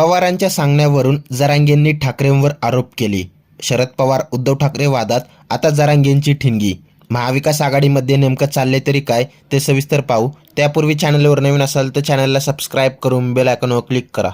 पवारांच्या सांगण्यावरून जरांगेंनी ठाकरेंवर आरोप केले. शरद पवार उद्धव ठाकरे वादात आता जरांगेंची ठिणगी. महाविकास आघाडीमध्ये नेमकं चालले तरी काय ते सविस्तर पाहू. त्यापूर्वी चॅनलवर नवीन असाल तर चॅनलला सबस्क्राईब करून बेल आयकॉनवर क्लिक करा.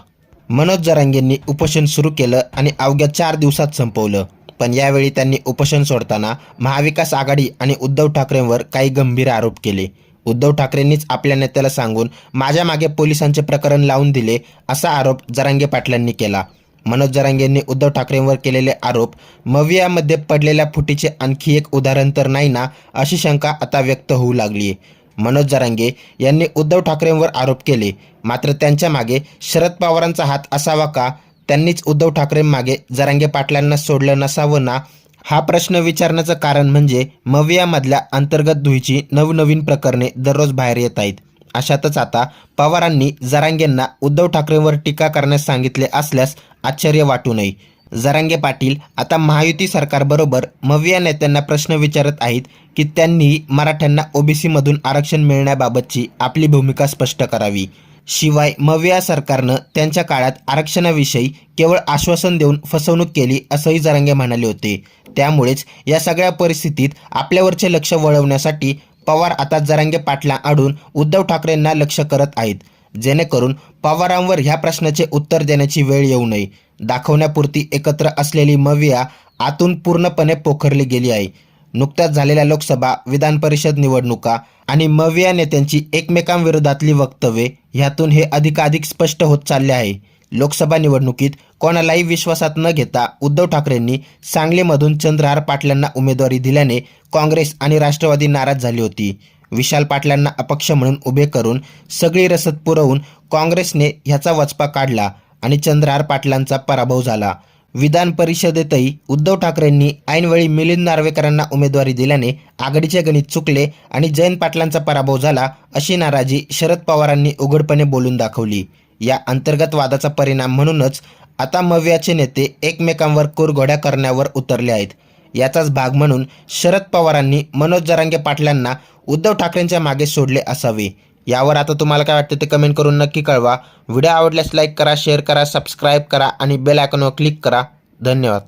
मनोज जरांगेंनी उपोषण सुरू केलं आणि अवघ्या चार दिवसात संपवलं. पण यावेळी त्यांनी उपोषण सोडताना महाविकास आघाडी आणि उद्धव ठाकरेंवर काही गंभीर आरोप केले. उद्धव ठाकरेंनीच आपल्या नेत्याला सांगून माझ्या मागे पोलिसांचे प्रकरण लावून दिले असा आरोप जरांगे पाटलांनी केला. मनोज जरांगेंनी उद्धव ठाकरेंवर केलेले आरोप मवियामध्ये पडलेल्या फुटीचे आणखी एक उदाहरण तर नाही ना अशी शंका आता व्यक्त होऊ लागली आहे मनोज जरांगे यांनी उद्धव ठाकरेंवर आरोप केले मात्र त्यांच्या मागे शरद पवारांचा हात असावा का? त्यांनीच उद्धव ठाकरेंमागे जरांगे पाटलांना सोडलं नसावं ना? हा प्रश्न विचारण्याचं कारण म्हणजे मवियामधल्या अंतर्गत धुईची नवनवीन प्रकरणे दररोज बाहेर येत आहेत. अशातच आता पवारांनी जरांगेंना उद्धव ठाकरेंवर टीका करण्यास सांगितले असल्यास आश्चर्य वाटू नये. जरांगे पाटील आता महायुती सरकारबरोबर मविया नेत्यांना प्रश्न विचारत आहेत की त्यांनी मराठ्यांना ओबीसीमधून आरक्षण मिळण्याबाबतची आपली भूमिका स्पष्ट करावी. शिवाय मविया सरकारनं त्यांच्या काळात आरक्षणाविषयी केवळ आश्वासन देऊन फसवणूक केली असंही जरांगे म्हणाले होते. त्यामुळेच या सगळ्या परिस्थितीत आपल्यावरचे लक्ष वळवण्यासाठी पवार आता जरांगे पाटला आडून उद्धव ठाकरेंना लक्ष करत आहेत. जेणेकरून पवारांवर ह्या प्रश्नाचे उत्तर देण्याची वेळ येऊ नये. दाखवण्यापुरती एकत्र असलेली मविया आतून पूर्णपणे पोखरली गेली आहे. नुकत्याच झालेल्या लोकसभा विधान परिषद निवडणुका आणि मविया नेत्यांची एकमेकांविरोधातली वक्तव्ये ह्यातून हे अधिकाधिक स्पष्ट होत चालले आहे. लोकसभा निवडणुकीत कोणालाही विश्वासात न घेता उद्धव ठाकरेंनी सांगलीमधून चंद्रहार पाटलांना उमेदवारी दिल्याने काँग्रेस आणि राष्ट्रवादी नाराज झाली होती. विशाल पाटलांना अपक्ष म्हणून उभे करून सगळी रसद पुरवून काँग्रेसने ह्याचा वचपा काढला आणि चंद्रहार पाटलांचा पराभव झाला. विधान परिषदेतही उद्धव ठाकरेंनी ऐनवेळी मिलिंद नार्वेकरांना उमेदवारी दिल्याने आघाडीचे गणित चुकले आणि जयंत पाटलांचा पराभव झाला अशी नाराजी शरद पवारांनी उघडपणे बोलून दाखवली. या अंतर्गत वादाचा परिणाम म्हणूनच आता मव्याचे नेते एकमेकांवर कुरघोड्या करण्यावर उतरले आहेत. याचाच भाग म्हणून शरद पवारांनी मनोज जरांगे पाटलांना उद्धव ठाकरेंच्या मागे सोडले असावे. यावर आता तुम्हाला काय वाटतं ते कमेंट करून नक्की कळवा. व्हिडिओ आवडल्यास लाईक करा शेअर करा सबस्क्राईब करा आणि बेल आयकॉनवर क्लिक करा. धन्यवाद.